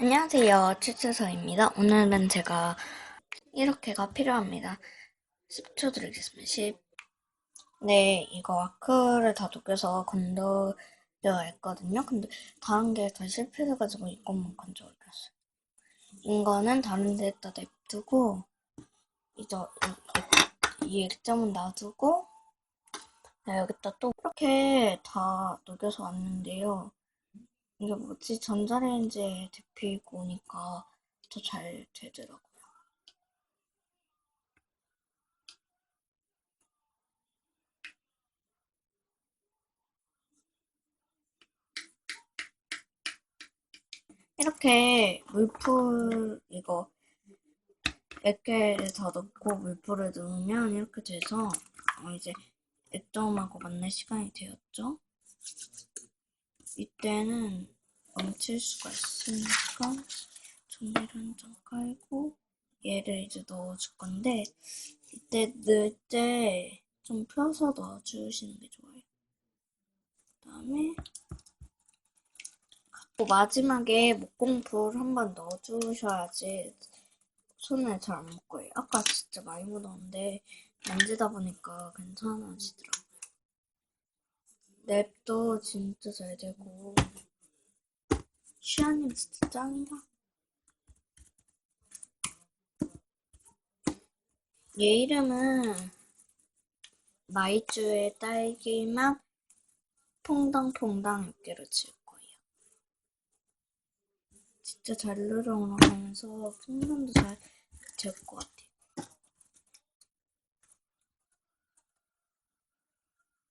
안녕하세요. 최채서입니다. 오늘은 제가 이렇게가 필요합니다. 10초 드리겠습니다. 10. 네, 이거 와크를 다 녹여서 건드려 했거든요. 근데 다른 게 다 실패해가지고 이것만 건져 올렸어요. 이거는 다른 데에다 냅두고, 이제 이, 이 액점은 놔두고, 네, 여기다 또 이렇게 다 녹여서 왔는데요. 이게 뭐지? 전자레인지에 데피고 오니까 더 잘 되더라고요. 이렇게 물풀 이거 몇 개를 더 넣고 물풀을 넣으면 이렇게 돼서 어, 이제 액정하고 만날 시간이 되었죠. 이때는 멈출 수가 있으니까 종이를 한 장 깔고 얘를 이제 넣어줄 건데 이때 넣을 때 좀 펴서 넣어주시는 게 좋아요. 그다음에 또 마지막에 목공풀 한번 넣어주셔야지 손을 잘안 묻고요. 아까 진짜 많이 묻었는데 만지다 보니까 괜찮아지더라고요. 랩도 진짜 잘 되고 시아님 진짜 짱이다. 얘 이름은 마이쮸의 딸기맛 퐁당퐁당 육개로 지을 거예요. 진짜 잘 늘어나면서 풍선도 잘될것 같아요.